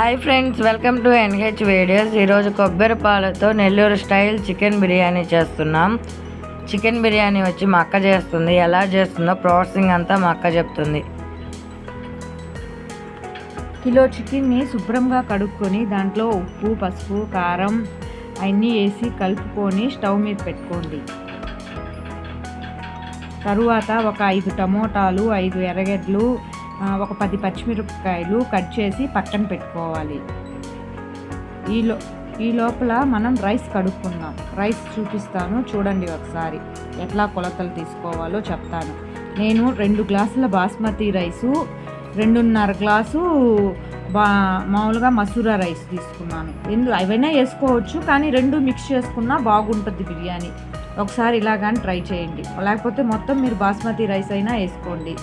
Hi friends welcome to NH videos ఈరోజు కొబ్బరి పాలతో నెల్లూరు స్టైల్ చికెన్ బిర్యానీ చేస్తున్నాం. చికెన్ బిర్యానీ వచ్చి మా అక్క చేస్తుంది. ఎలా చేస్తుందో ప్రాసెసింగ్ అంతా మా అక్క చెప్తుంది. కిలో చికెన్ని శుభ్రంగా కడుక్కొని దాంట్లో ఉప్పు పసుపు కారం అన్నీ వేసి కలుపుకొని స్టవ్ మీద పెట్టుకోండి. తరువాత ఒక ఐదు టమోటాలు ఐదు ఎర్రగడ్డలు ఒక పది పచ్చిమిరపకాయలు కట్ చేసి పక్కన పెట్టుకోవాలి. ఈలో ఈ లోపల మనం రైస్ కడుక్కుందాం రైస్ చూపిస్తాను చూడండి ఒకసారి. ఎట్లా కొలతలు తీసుకోవాలో చెప్తాను. నేను రెండు గ్లాసుల బాస్మతి రైసు రెండున్నర గ్లాసు బా మామూలుగా మసూరా రైస్ తీసుకున్నాను. ఎందు అవైనా వేసుకోవచ్చు కానీ రెండు మిక్స్ చేసుకున్నా బాగుంటుంది బిర్యానీ. ఒకసారి ఇలా ట్రై చేయండి. లేకపోతే మొత్తం మీరు బాస్మతి రైస్ అయినా వేసుకోండి.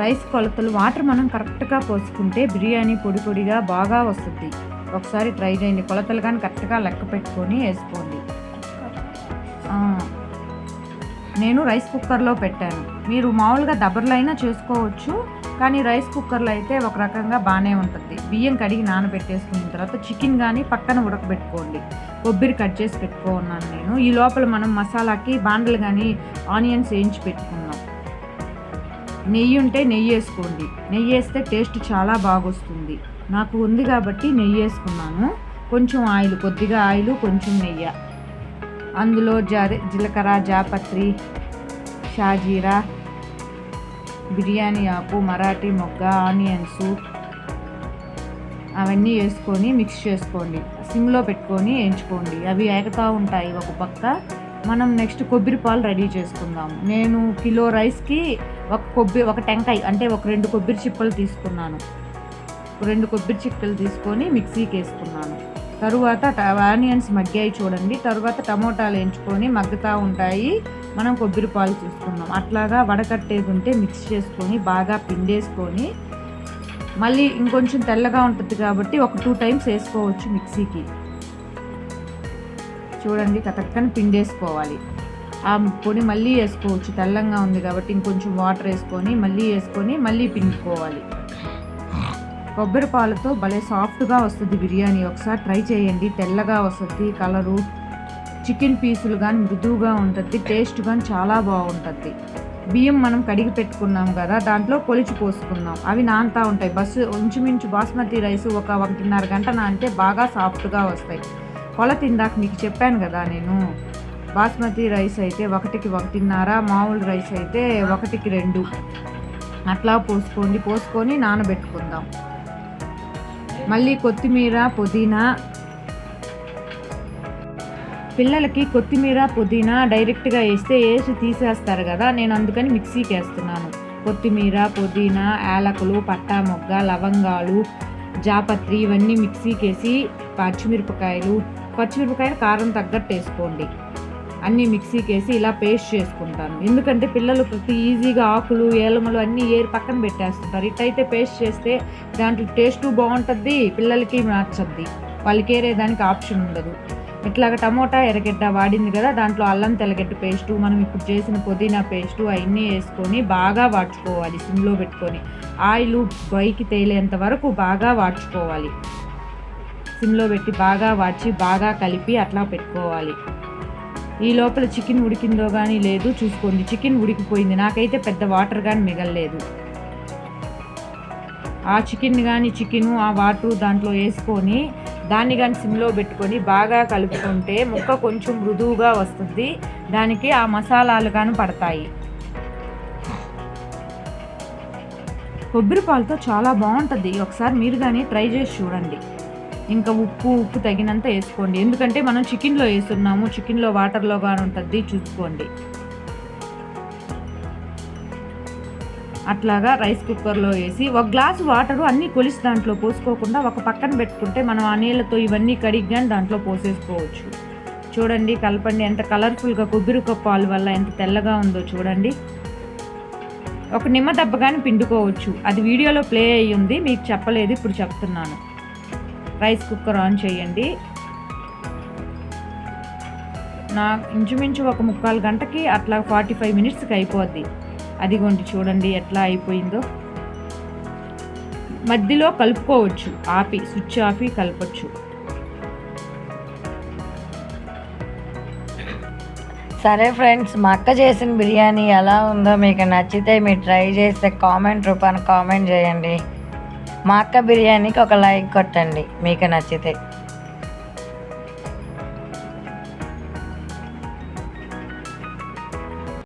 రైస్ కొలతలు వాటర్ మనం కరెక్ట్గా పోసుకుంటే బిర్యానీ పొడి పొడిగా బాగా వస్తుంది. ఒకసారి ట్రై చేయండి. కొలతలు కానీ కరెక్ట్గా లెక్క పెట్టుకొని వేసుకోండి. నేను రైస్ కుక్కర్లో పెట్టాను. మీరు మామూలుగా దబ్బర్లో అయినా చేసుకోవచ్చు కానీ రైస్ కుక్కర్లో అయితే ఒక రకంగా బాగానే ఉంటుంది. బియ్యం కడిగి నానబెట్టేసుకున్న తర్వాత చికెన్ కానీ పక్కన ఉడకబెట్టుకోండి. కొబ్బరి కట్ చేసి పెట్టుకున్నాను నేను. ఈ లోపల మనం మసాలాకి బాండలు కానీ ఆనియన్స్ వేయించి పెట్టుకున్నాం. నెయ్యి ఉంటే నెయ్యి వేసుకోండి. నెయ్యి వేస్తే టేస్ట్ చాలా బాగొస్తుంది. నాకు ఉంది కాబట్టి నెయ్యి వేసుకున్నాను. కొంచెం ఆయిల్ కొద్దిగా ఆయిల్ కొంచెం నెయ్యి. అందులో జారి జీలకర్ర జాపత్రి షాజీరా బిర్యానీ ఆకు మరాఠీ మొగ్గ ఆనియన్స్ అవన్నీ వేసుకొని మిక్స్ చేసుకోండి. సిమ్లో పెట్టుకొని వేయించుకోండి. అవి ఏగుతూ ఉంటాయి ఒక పక్క. మనం నెక్స్ట్ కొబ్బరి పాలు రెడీ చేసుకుందాం. నేను కిలో రైస్కి ఒక కొబ్బరి ఒక టెంకాయ అంటే ఒక రెండు కొబ్బరి చిప్పలు తీసుకున్నాను. రెండు కొబ్బరి చిప్పలు తీసుకొని మిక్సీకి వేసుకున్నాను. తరువాత ట- ఆనియన్స్ మగ్గాయి చూడండి. తరువాత టమోటాలు వేయించుకొని మగ్గుతూ ఉంటాయి. మనం కొబ్బరి పాలు చూసుకుందాం అట్లాగా వడకట్టేది ఉంటే మిక్స్ చేసుకొని బాగా పిండేసుకొని మళ్ళీ ఇంకొంచెం తెల్లగా ఉంటుంది కాబట్టి ఒక టూ టైమ్స్ వేసుకోవచ్చు మిక్సీకి. చూడండి కతక్కని పిండేసుకోవాలి. ఆ పొడి మళ్ళీ వేసుకోవచ్చు తెల్లంగా ఉంది కాబట్టి ఇంకొంచెం వాటర్ వేసుకొని మళ్ళీ వేసుకొని మళ్ళీ పిండుకోవాలి. కొబ్బరి పాలతో భలే సాఫ్ట్గా వస్తుంది బిర్యానీ. ఒకసారి ట్రై చేయండి తెల్లగా వస్తుంది కలరు చికెన్ పీసులు కానీ మృదువుగా ఉంటుంది టేస్ట్ కానీ చాలా బాగుంటుంది. బియ్యం మనం కడిగి పెట్టుకున్నాం కదా దాంట్లో పొలిచి పోసుకున్నాం అవి నానుతూ ఉంటాయి. బస్సు ఇంచుమించు బాస్మతి రైస్ ఒక ఒకటిన్నర గంట నానితే బాగా సాఫ్ట్గా వస్తాయి. కొలత ఇందాక మీకు చెప్పాను కదా నేను. బాస్మతి రైస్ అయితే ఒకటికి ఒకటిన్నర మామూలు రైస్ అయితే ఒకటికి రెండు. అట్లా పోసుకోండి పోసుకొని నానబెట్టుకుందాం. మళ్ళీ కొత్తిమీర పుదీనా. పిల్లలకి కొత్తిమీర పుదీనా డైరెక్ట్గా వేస్తే వేసి తీసేస్తారు కదా నేను అందుకని మిక్సీకి వేస్తున్నాను. కొత్తిమీర పుదీనా యాలకులు పట్టా మొగ్గ లవంగాలు జాపత్రి ఇవన్నీ మిక్సీకి వేసి పచ్చిమిరపకాయలు పచ్చిమిరపకాయలు కారం తగ్గట్టు వేసుకోండి. అన్నీ మిక్సీకి వేసి ఇలా పేస్ట్ చేసుకుంటాను. ఎందుకంటే పిల్లలు ప్రతి ఈజీగా ఆకులు ఏలమలు అన్నీ ఏరి పక్కన పెట్టేస్తుంటారు. ఇట్టయితే పేస్ట్ చేస్తే దాంట్లో టేస్ట్ బాగుంటుంది పిల్లలకి నచ్చద్ది. వాళ్ళకి ఏరే దానికి ఆప్షన్ ఉండదు. ఇట్లాగ టమోటా ఎర్రగడ్డ వాడింది కదా దాంట్లో అల్లం తెల్లగడ్డ పేస్టు మనం ఇప్పుడు చేసిన పుదీనా పేస్టు అవన్నీ వేసుకొని బాగా వాడ్చుకోవాలి సిమ్లో పెట్టుకొని. ఆయిల్ బైకి తేలేంత వరకు బాగా వాడ్చుకోవాలి. సిమ్లో పెట్టి బాగా వాడ్చి బాగా కలిపి అట్లా పెట్టుకోవాలి. ఈ లోపల చికెన్ ఉడికిందో కానీ లేదు చూసుకోండి. చికెన్ ఉడికిపోయింది. నాకైతే పెద్ద వాటర్ కానీ మిగలలేదు. ఆ చికెన్ కానీ చికెను ఆ వాటర్ దాంట్లో వేసుకొని దాన్ని కానీ సిమ్లో పెట్టుకొని బాగా కలుపుకుంటే ముక్క కొంచెం మృదువుగా వస్తుంది. దానికి ఆ మసాలాలు కానీ పడతాయి. కొబ్బరి పాలతో చాలా బాగుంటుంది. ఒకసారి మీరు కానీ ట్రై చేసి చూడండి. ఇంకా ఉప్పు ఉప్పు తగినంత వేసుకోండి. ఎందుకంటే మనం చికెన్లో వేస్తున్నాము. చికెన్లో వాటర్లో కానీ ఉంటుంది. చూసుకోండి. అట్లాగా రైస్ కుక్కర్లో వేసి ఒక గ్లాసు వాటరు అన్నీ కొలిసి దాంట్లో పోసుకోకుండా ఒక పక్కన పెట్టుకుంటే మనం ఆ నీళ్ళతో ఇవన్నీ కడిగి కానీ దాంట్లో పోసేసుకోవచ్చు. చూడండి కలపండి. ఎంత కలర్ఫుల్గా కొబ్బరి పాలు వల్ల ఎంత తెల్లగా ఉందో చూడండి. ఒక నిమ్మ దెబ్బ కానీ పిండుకోవచ్చు. అది వీడియోలో ప్లే అయ్యి ఉంది. మీకు చెప్పలేదు. ఇప్పుడు చెప్తున్నాను. రైస్ కుక్కర్ ఆన్ చేయండి. నా ఇంచుమించు ఒక ముక్కాలు గంటకి అట్లా ఫార్టీ ఫైవ్ మినిట్స్కి అయిపోద్ది. అదిగోండి చూడండి ఎట్లా అయిపోయిందో. మధ్యలో కలుపుకోవచ్చు ఆపి స్విచ్ ఆఫి కలపచ్చు. సరే ఫ్రెండ్స్ మా అక్క చేసిన బిర్యానీ ఎలా ఉందో మీకు నచ్చితే మీరు ట్రై చేస్తే కామెంట్ రూపాన కామెంట్ చేయండి. మా అక్క బిర్యానీకి ఒక లైక్ కొట్టండి. మీకు నచ్చితే.